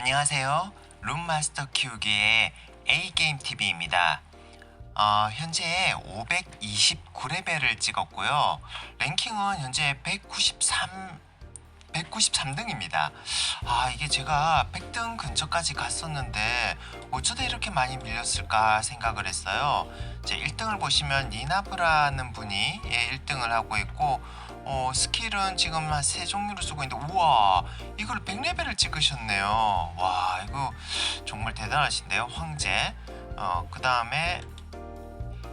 안녕하세요. 룸마스터 키우기의 A게임TV입니다. 어, 현재 529레벨을 찍었고요. 랭킹은 현재 193, 193등입니다. 아, 이게 제가 100등 근처까지 갔었는데 어쩌다 이렇게 많이 밀렸을까 생각을 했어요. 이제 1등을 보시면 니나브라는 분이 예, 1등을 하고 있고 어, 스킬은 지금 한 세 종류를 쓰고 있는데 우와 이걸 100레벨을 찍으셨네요. 와 이거 정말 대단하신데요. 황제. 어, 그 다음에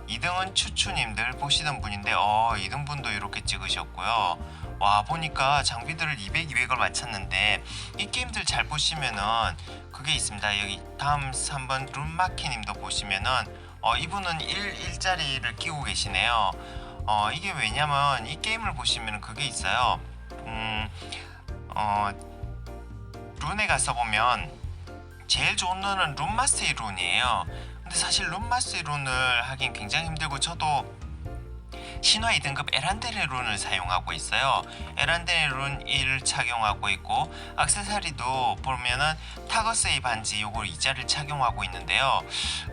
2등은 추추님들 보시던 분인데 어 2등 분도 이렇게 찍으셨고요. 와 보니까 장비들을 200, 200을 맞췄는데 이 게임들 잘 보시면은 그게 있습니다. 여기 다음 3번 룸마키님도 보시면은 어 이분은 1 1짜리를 끼고 계시네요. 어 이게 왜냐면 이 게임을 보시면은 그게 있어요. 음 어 룬에 가서 보면 제일 좋은 룬은 룬마스터의 룬이에요. 근데 사실 룬마스터의 룬을 하긴 굉장히 힘들고 저도 신화 2등급 에란데레 룬을 사용하고 있어요. 에란데레 룬 1을 착용하고 있고 악세사리도 보면은 타거스의 반지 요걸 2자를 착용하고 있는데요.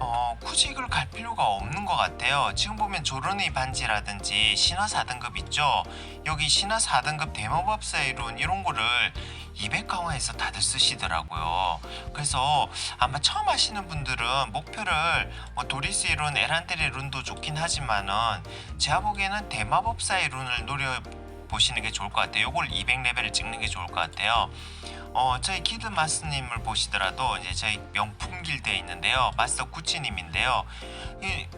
어, 굳이 이걸 갈 필요가 없는 것 같아요. 지금 보면 조런의 반지라든지 신화 4등급 있죠. 여기 신화 4등급 대마법사의 룬 이런 거를 200 강화해서 다들 쓰시더라고요. 그래서 아마 처음 하시는 분들은 목표를 뭐 도리스의 룬, 에란데레 룬도 좋긴 하지만은 제가 보기에는 대마법사의 룬을 노려 보시는 게 좋을 것 같아요. 요걸 200레벨을 찍는 게 좋을 것 같아요. 어, 저희 기드 마스님을 보시더라도 이제 저희 명품 길드에 있는데요. 마스터 구찌님인데요.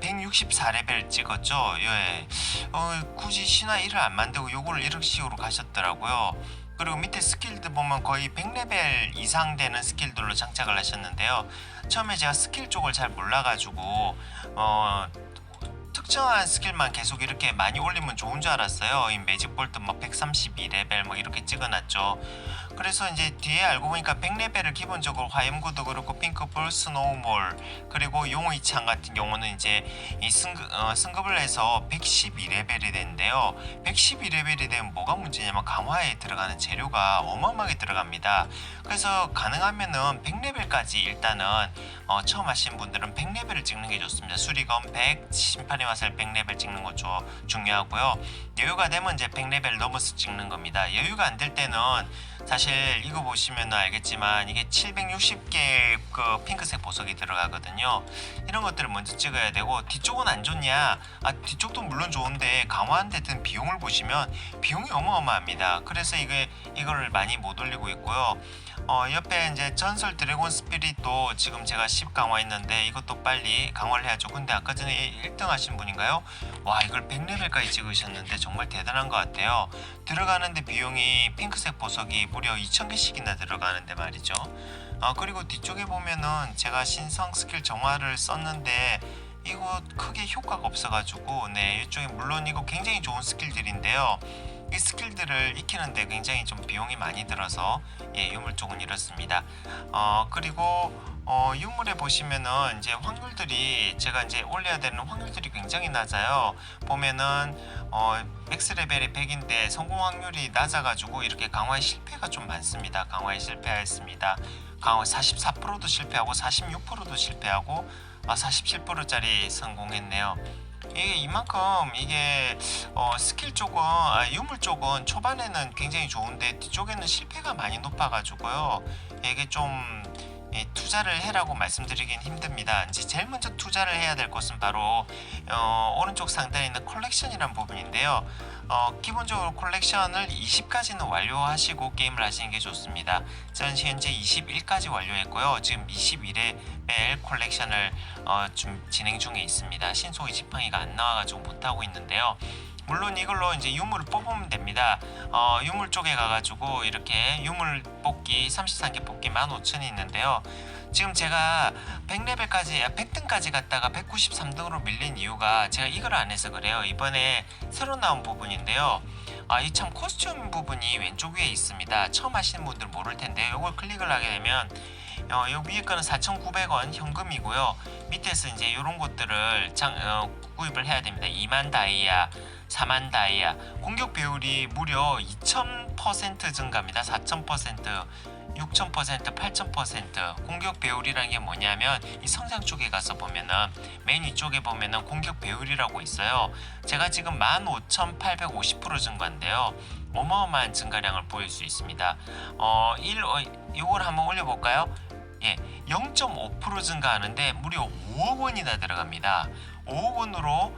164레벨 찍었죠. 예. 어, 굳이 신화 1을 안 만들고 요걸 1억씩으로 가셨더라고요. 그리고 밑에 스킬들 보면 거의 100레벨 이상 되는 스킬들로 장착을 하셨는데요. 처음에 제가 스킬 쪽을 잘 몰라가지고 어 특정한 스킬만 계속 이렇게 많이 올리면 좋은 줄 알았어요. 이 매직 볼트 뭐 132레벨 뭐 이렇게 찍어놨죠. 그래서 이제 뒤에 알고 보니까 100레벨을 기본적으로 화염구도 그렇고 핑크볼, 스노우몰 그리고 용의 창 같은 경우는 이제 이 승급, 어, 승급을 해서 112레벨이 되는데요. 112레벨이 되면 뭐가 문제냐면 강화에 들어가는 재료가 어마어마하게 들어갑니다. 그래서 가능하면은 100레벨까지 일단은 어, 처음 하신 분들은 100레벨을 찍는 게 좋습니다. 수리검 100, 심판의 화살 100레벨 찍는 거 조, 중요하고요. 여유가 되면 이제 100레벨 넘어서 찍는 겁니다. 여유가 안 될 때는 사실 이거 보시면 알겠지만 이게 760개 그 핑크색 보석이 들어가거든요. 이런 것들을 먼저 찍어야 되고 뒤쪽은 안 좋냐? 아 뒤쪽도 물론 좋은데 강화하는데 든 비용을 보시면 비용이 어마어마합니다. 그래서 이게 이거를 많이 못 올리고 있고요. 어, 옆에 이제 전설 드래곤 스피릿도 지금 제가 10 강화했는데 이것도 빨리 강화를 해야죠. 근데 아까 전에 1등 하신 분인가요? 와 이걸 100레벨까지 찍으셨는데 정말 대단한 것 같아요. 들어가는데 비용이 핑크색 보석이 무려 2,000개씩이나 들어가는데 말이죠. 어, 그리고 뒤쪽에 보면은 제가 신성 스킬 정화를 썼는데 이거 크게 효과가 없어가지고 네 이쪽에 물론 이거 굉장히 좋은 스킬들인데요. 이 스킬들을 익히는데 굉장히 좀 비용이 많이 들어서 예, 유물 쪽은 이렇습니다. 어 그리고 어 유물에 보시면은 이제 확률들이 제가 이제 올려야 되는 확률들이 굉장히 낮아요. 보면은 어 맥스 레벨이 100인데 성공 확률이 낮아가지고 이렇게 강화에 실패가 좀 많습니다. 강화에 실패했습니다. 강화 44%도 실패하고 46%도 실패하고 아 47%짜리 성공했네요. 이게 이만큼 이게 어, 스킬 쪽은 아, 유물 쪽은 초반에는 굉장히 좋은데 뒤쪽에는 실패가 많이 높아가지고요. 이게 좀 예, 투자를 해라고 말씀드리긴 힘듭니다. 이제 제일 먼저 투자를 해야 될 것은 바로 어, 오른쪽 상단에 있는 컬렉션이란 부분인데요. 어, 기본적으로 콜렉션을 20까지는 완료하시고 게임을 하시는 게 좋습니다. 저는 현재 21까지 완료했고요. 지금 21회 매일 콜렉션을 어, 좀 진행 중에 있습니다. 신속 이 지팡이가 안 나와가지고 못하고 있는데요. 물론 이걸로 이제 유물을 뽑으면 됩니다. 어, 유물 쪽에 가가지고 이렇게 유물 뽑기 33개 뽑기 15,000이 있는데요. 지금 제가 100레벨까지 100등까지 갔다가 193등으로 밀린 이유가 제가 이걸 안 해서 그래요. 이번에 새로 나온 부분인데요. 아, 이 참 코스튬 부분이 왼쪽 위에 있습니다. 처음 하시는 분들 모를 텐데 이걸 클릭을 하게 되면 어, 요 위에 거는 4,900원 현금이고요. 밑에서 이제 이런 것들을 장, 어, 구입을 해야 됩니다. 2만 다이아, 4만 다이아. 공격 배율이 무려 2,000% 증가입니다. 4,000%. 6,000%, 8,000% 공격 배율이라는 게 뭐냐면 이 성장 쪽에 가서 보면은 맨 위쪽에 보면은 공격 배율이라고 있어요. 제가 지금 15,850% 증가인데요. 어마어마한 증가량을 보일 수 있습니다. 어, 1, 어, 이걸 한번 올려볼까요? 예, 0.5% 증가하는데 무려 5억 원이나 들어갑니다. 5억 원으로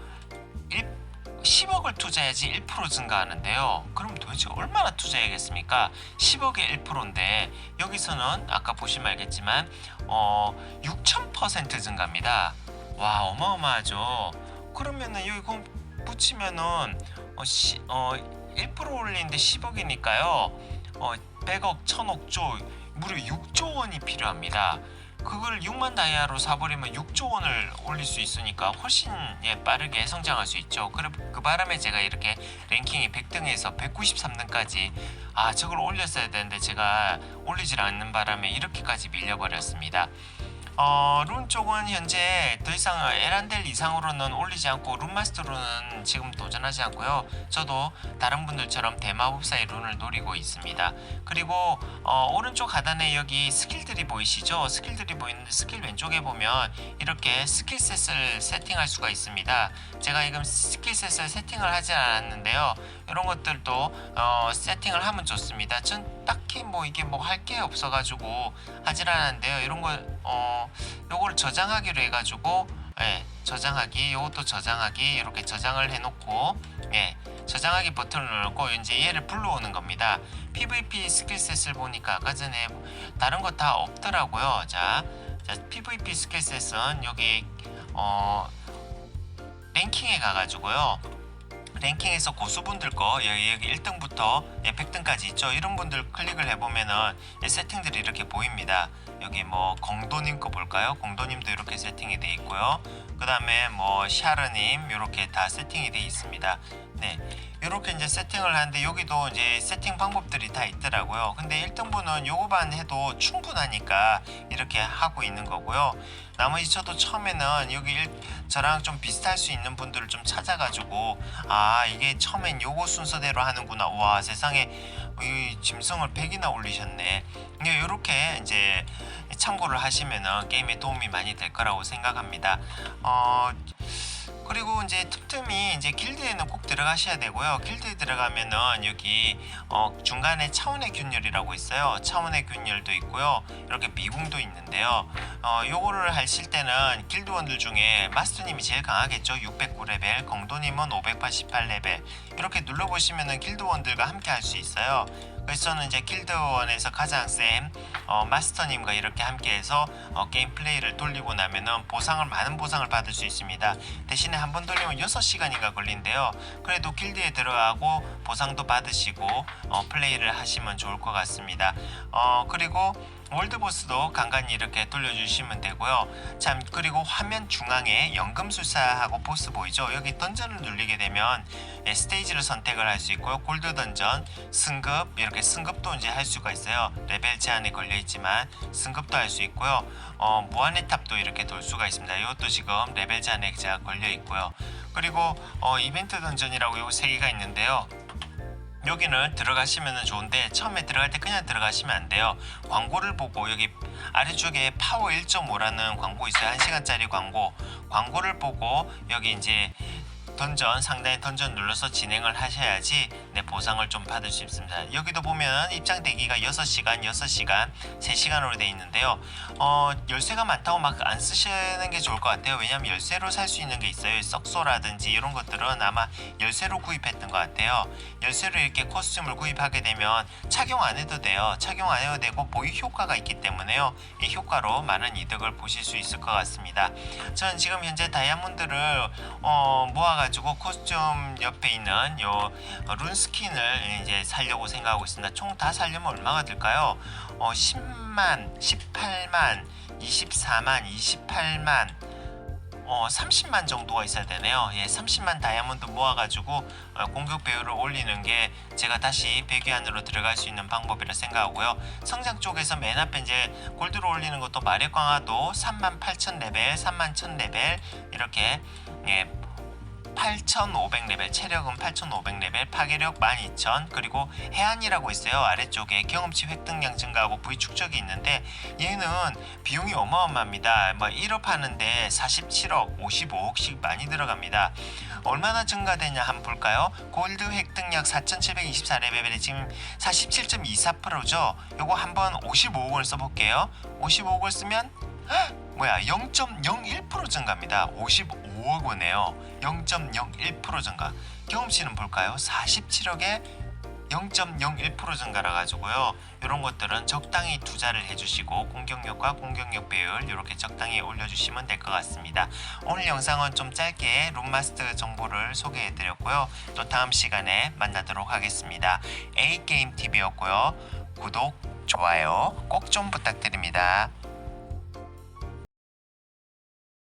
1, 10억을 투자해야지 1% 증가하는데요. 그럼 도대체 얼마나 투자해야겠습니까? 10억에 1%인데 여기서는 아까 보시면 알겠지만 어, 6,000% 증가입니다. 와 어마어마하죠. 그러면은 공 붙이면은 어, 시, 어, 1% 올리는데 10억이니까요. 어, 100억, 1000억 조 무려 6조 원이 필요합니다. 그걸 6만 다이아로 사버리면 6조 원을 올릴 수 있으니까 훨씬 예, 빠르게 성장할 수 있죠. 그, 그 바람에 제가 이렇게 랭킹이 100등에서 193등까지 아 저걸 올렸어야 되는데 제가 올리질 않는 바람에 이렇게까지 밀려버렸습니다. 어, 룬 쪽은 현재 더 이상 에란델 이상으로는 올리지 않고 룬마스터로는 지금 도전하지 않고요. 저도 다른 분들처럼 대마법사의 룬을 노리고 있습니다. 그리고 어, 오른쪽 하단에 여기 스킬들이 보이시죠? 스킬들이 보이는데 스킬 왼쪽에 보면 이렇게 스킬셋을 세팅할 수가 있습니다. 제가 지금 스킬셋을 세팅을 하지 않았는데요. 이런 것들도 어, 세팅을 하면 좋습니다. 전 딱히 뭐 이게 뭐 할 게 없어가지고 하질 않았는데요. 이런 거 어, 요걸 저장하기로 해가지고 예, 저장하기, 요것도 저장하기 이렇게 저장을 해놓고 예, 저장하기 버튼을 누르고 이제 얘를 불러오는 겁니다. PVP 스킬셋을 보니까 아까 전에 다른 거 다 없더라고요. 자, 자 PVP 스킬셋은 여기 어, 랭킹에 가가지고요. 랭킹에서 고수분들 거 여기, 여기 1등부터 예, 100등까지 있죠. 이런 분들 클릭을 해보면은 예, 세팅들이 이렇게 보입니다. 여기 뭐 공도님 거 볼까요? 공도님도 이렇게 세팅이 돼 있고요. 그 다음에 뭐 샤르님 이렇게 다 세팅이 돼 있습니다. 네, 이렇게 이제 세팅을 하는데 여기도 이제 세팅 방법들이 다 있더라고요. 근데 1등분은 요거만 해도 충분하니까 이렇게 하고 있는 거고요. 나머지 저도 처음에는 여기 일, 저랑 좀 비슷할 수 있는 분들을 좀 찾아가지고 아 이게 처음엔 요거 순서대로 하는구나. 와 세상에 이 짐승을 100이나 올리셨네. 이렇게 이제 참고를 하시면은 게임에 도움이 많이 될 거라고 생각합니다. 어. 그리고 이제 틈틈이 이제 길드에는 꼭 들어가셔야 되고요. 길드에 들어가면은 여기 어 중간에 차원의 균열이라고 있어요. 차원의 균열도 있고요. 이렇게 미궁도 있는데요. 어 요거를 하실 때는 길드원들 중에 마스터님이 제일 강하겠죠. 609레벨, 공도님은 588레벨. 이렇게 눌러보시면은 길드원들과 함께 할 수 있어요. 저는 이제 길드원에서 가장 센 어, 마스터님과 이렇게 함께해서 어, 게임 플레이를 돌리고 나면은 보상을 많은 보상을 받을 수 있습니다. 대신에 한 번 돌리면 6시간인가 걸린대요. 그래도 길드에 들어가고 보상도 받으시고 어, 플레이를 하시면 좋을 것 같습니다. 어, 그리고 월드보스도 간간히 이렇게 돌려주시면 되고요. 참 그리고 화면 중앙에 연금술사하고 보스 보이죠? 여기 던전을 누르게 되면 예, 스테이지를 선택을 할 수 있고요. 골드 던전, 승급 이렇게 승급도 이제 할 수가 있어요. 레벨 제한에 걸려 있지만 승급도 할 수 있고요. 어, 무한의 탑도 이렇게 돌 수가 있습니다. 이것도 지금 레벨 제한에 걸려 있고요. 그리고 어, 이벤트 던전이라고 요세 개가 있는데요. 여기는 들어가시면 좋은데 처음에 들어갈 때 그냥 들어가시면 안 돼요. 광고를 보고 여기 아래쪽에 파워 1.5라는 광고 있어요. 1시간짜리 광고. 광고를 보고 여기 이제 던전 상단에 던전 눌러서 진행을 하셔야지 내 보상을 좀 받을 수 있습니다. 여기도 보면 입장 대기가 6시간, 6시간, 3시간으로 돼 있는데요. 어, 열쇠가 많다고 막 안 쓰시는 게 좋을 것 같아요. 왜냐하면 열쇠로 살 수 있는 게 있어요. 썩소라든지 이런 것들은 아마 열쇠로 구입했던 것 같아요. 열쇠로 이렇게 코스튬을 구입하게 되면 착용 안 해도 돼요. 착용 안 해도 되고 보유 효과가 있기 때문에요. 이 효과로 많은 이득을 보실 수 있을 것 같습니다. 저는 지금 현재 다이아몬드를 어, 모아가 지고 코스튬 옆에 있는 요 룬 스킨을 이제 살려고 생각하고 있습니다. 총 다 살려면 얼마가 들까요? 어, 10만, 18만, 24만, 28만, 어, 30만 정도가 있어야 되네요. 예, 30만 다이아몬드 모아가지고 어, 공격 배율을 올리는 게 제가 다시 배기 안으로 들어갈 수 있는 방법이라 생각하고요. 성장 쪽에서 맨 앞에 이제 골드로 올리는 것도 마력 강화도 3만 8천 레벨, 3만 1천 레벨 이렇게 예, 8,500레벨, 체력은 8,500레벨, 파괴력 12,000, 그리고 해안이라고 있어요. 아래쪽에 경험치 획득량 증가하고 부위 축적이 있는데 얘는 비용이 어마어마합니다. 뭐 1업 하는데 47억, 55억씩 많이 들어갑니다. 얼마나 증가되냐 한번 볼까요? 골드 획득량 4,724레벨에 지금 47.24%죠. 요거 한번 55억을 써볼게요. 55억을 쓰면 헉! 뭐야 0.01% 증가입니다. 55억 원에요. 0.01% 증가. 경험치는 볼까요? 47억에 0.01% 증가라 가지고요. 이런 것들은 적당히 투자를 해주시고 공격력과 공격력 배율 이렇게 적당히 올려주시면 될 것 같습니다. 오늘 영상은 좀 짧게 룸마스터 정보를 소개해드렸고요. 또 다음 시간에 만나도록 하겠습니다. A 게임 TV였고요. 구독, 좋아요 꼭 좀 부탁드립니다.